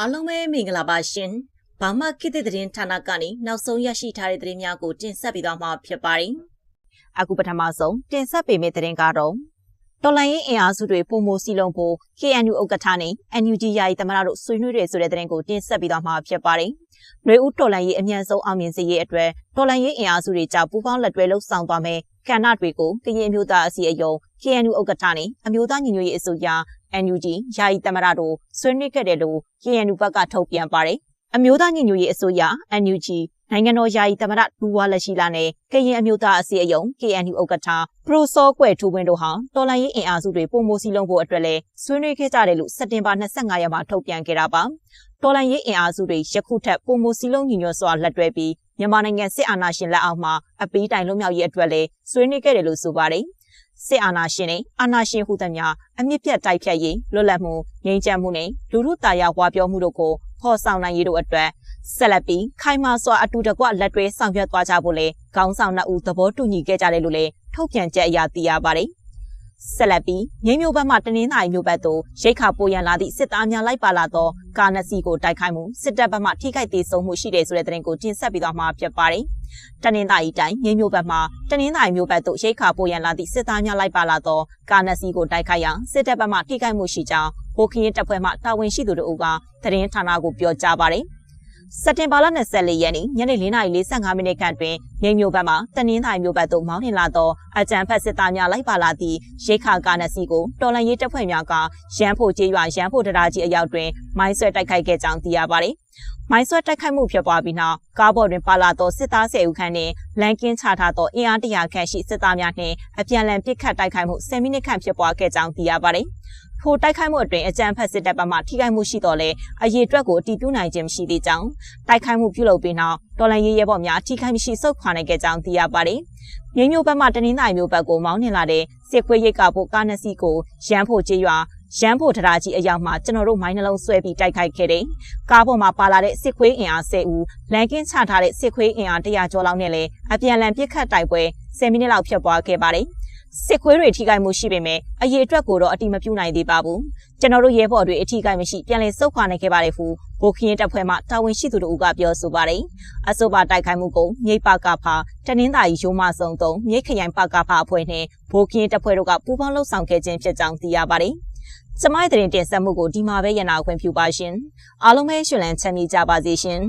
အားလုံးပဲမင်္ဂလာပါရှင်။ဘာမှခေတ်သစ်သတင်းဌာနကနေနောက်ဆုံးရရှိထားတဲ့သတင်းများကိုတင်ဆက်ပေးသွားမှာဖြစ်ပါတယ်။အခုပထမဆုံးတင်ဆက်ပေးမယ့်သတင်းကတော့တော်လိုင်းရင်အင်အားစုတွေပုံမိုစီလုံးဖို့ KNU ဥက္ကဋ္ဌနဲ့ NUG ယာယီသမရတို့ဆွေးနွေးရဆိုတဲ့သတင်းကိုတင်ဆက်ပေးသွားမှာဖြစ်ပါတယ်။နှွေဦးတော်လိုင်းရေးအမြန်ဆုံးအောင်မြင်စေရေးအတွက်တော်လိုင်းရေးအင်အားစုတွေကြောင့်ပူးပေါင်းလက်တွဲလှုပ်ဆောင်သွားမယ်ကဏ္ဍတွေကိုကရင်မျိုးသားအစည်းအရုံး KNU ဥက္ကဋ္ဌနဲ့အမျိုးသားညီညွတ်ရေးအစိုးရ NUG ယာယီသမရတို့ဆွေးနွေးခဲ့တယ်လို့ KNU ဘက်ကထုတ်ပြန်ပါတယ်။အမျိုးသားညီညွတ်ရေးအစိုးရ NUG နိုင်ငံတော်ယာယီသမရဒူဝါလက်ရှိလာနဲ့ကရင်အမျိုးသားအစည်းအရုံး KNU ဥက္ကဋ္ဌပရိုစောကွယ်ထူဝင်းတို့ဟာတော်လိုင်းရေးအင်အားစုတွေပုံမိုးစည်းလုံးဖို့အတွက်လဲဆွေးနွေးခဲ့ကြတယ်လို့စက်တင်ဘာ25ရက်မှာထုတ်ပြန်ခဲ့တာပါ။တော်လိုင်းရေးအင်အားစုတွေယခုထက်ပုံမိုးစည်းလုံးညီညွတ်စွာလက်တွဲပြီးမြန်မာနိုင်ငံစစ်အာဏာရှင်လက်အောက်မှာအပီးတိုင်လွတ်မြောက်ရေးအတွက်လဲဆွေးနွေးခဲ့တယ်လို့ဆိုပါတယ်။ စစ်အာဏာရှင်နဲ့အာဏာရှင်ဟူသမျှအမြင့်ပြတ်တိုက်ဖြတ်ရေးလွတ်လပ်မှုငြိမ်းချမ်းမှုနဲ့လူထုတာယာဝါပြောမှုတို့ကိုဖော်ဆောင်နိုင်ရေးတို့အတွက်ဆက်လက်ပြီးခိုင်မာစွာအတူတကွလက်တွဲဆောင်ရွက်သွားကြဖို့လေခေါင်းဆောင်နှစ်ဦးသဘောတူညီခဲ့ကြတယ်လို့လည်းထုတ်ပြန်ချက်အရသိရပါတယ်။ ဆက်လက်ပြီးငိမ့်မျိုးဘက်မှတနင်္သာရီမျိုးဘက်သို့ရိတ်ခါပိုရန်လာသည့်စစ်သားများလိုက်ပါလာသောကာနစီကိုတိုက်ခိုက်မှုစစ်တပ်ဘက်မှထိခိုက်သေးဆုံးမှုရှိတယ်ဆိုတဲ့သတင်းကိုတင်ဆက်ပေးသွားမှာဖြစ်ပါတယ်။တနင်္သာရီတိုင်းငိမ့်မျိုးဘက်မှတနင်္သာရီမျိုးဘက်သို့ရိတ်ခါပိုရန်လာသည့်စစ်သားများလိုက်ပါလာသောကာနစီကိုတိုက်ခိုက်ရာစစ်တပ်ဘက်မှထိခိုက်မှုရှိကြောင်းဘိုခရင်တပ်ဖွဲ့မှတာဝန်ရှိသူတို့ကသတင်းဌာနကိုပြောကြားပါတယ်။ စက်တင်ဘာလ24ရက်နေ့ညနေ4:45မိနစ်ခန့်တွင်မြိတ်မြို့ဘက်မှတနင်္သာရီမြို့ဘက်သို့မောင်းနှင်လာသောအကြံဖက်စစ်သားများလိုက်ပါလာသည့်ရိခါကာနစီကိုတော်လန်ရေးတပ်ဖွဲ့များကရန်ဖို့ကျေးရွာရန်ဖို့တရားကြီးအရောက်တွင်မိုင်းဆွဲတိုက်ခိုက်ခဲ့ကြောင်းသိရပါသည်။မိုင်းဆွဲတိုက်ခိုက်မှုဖြစ်ပွားပြီးနောက်ကားပေါ်တွင်ပါလာသောစစ်သား10ဦးခန့်နှင့်လန်ကင်းချထားသောအင်အားတရာခန့်ရှိစစ်သားများနှင့်အပြန်အလှန်ပစ်ခတ်တိုက်ခိုက်မှု10မိနစ်ခန့်ဖြစ်ပွားခဲ့ကြောင်းသိရပါသည်။ ထိုတိုက်ခိုက်မှုအတွင်းအကြမ်းဖက်စစ်တပ်ဘက်မှထိခိုက်မှုရှိတော့လဲအရေးအတွက်ကိုအတီးပြုနိုင်ခြင်းမရှိသေးကြောင်းတိုက်ခိုက်မှုပြုလုပ်ပြီးနောက်တော်လန်ရေးရဲဘော်များထိခိုက်မရှိဆုတ်ခွာနိုင်ခဲ့ကြောင်းသိရပါတယ်။မြိတ်မျိုးဘက်မှတနင်္သာရီမျိုးဘက်ကိုမောင်းနှင်လာတဲ့စစ်ခွေးရိတ်ကဖို့ကားနှစ်စီးကိုရန်ဖို့ကျေးရွာရန်ဖို့တရားကြီးအရောက်မှာကျွန်တော်တို့မိုင်းနှလုံးဆွဲပြီးတိုက်ခိုက်ခဲ့တယ်။ကားပေါ်မှာပါလာတဲ့စစ်ခွေးအင်အား10ဦးလန်ကင်းချထားတဲ့စစ်ခွေးအင်အား100ကျော်လောက်နဲ့လည်းအပြန်လန်ပစ်ခတ်တိုက်ပွဲ10မိနစ်လောက်ဖြစ်ပွားခဲ့ပါတယ်။ စစ်ခွေးတွေထိခိုက်မှုရှိပေမဲ့အရေးအတွက်ကိုတော့အတိမပြုနိုင်သေးပါဘူးကျွန်တော်တို့ရဲဘော်တွေအထိခိုက်မရှိပြန်လည်စုခွာနိုင်ခဲ့ပါတယ်ဟုဘိုခရင်တပ်ဖွဲ့မှတာဝန်ရှိသူတို့ကပြောဆိုပါတယ်အဆိုပါတိုက်ခိုက်မှုကိုမြိတ်ပကဖာတနင်္သာရီရိုးမဆောင်တုံမြိတ်ခရိုင်ပကဖာအဖွဲ့နှင့်ဘိုခရင်တပ်ဖွဲ့တို့ကပူးပေါင်းလှုပ်ဆောင်ခဲ့ခြင်းဖြစ်ကြောင်းသိရပါတယ်ကျမရဲ့တင်တင်ဆက်မှုကိုဒီမှာပဲရနာခွင့်ပြုပါရှင်အားလုံးပဲရှင်လန်းချမ်းမြေ့ကြပါစေရှင်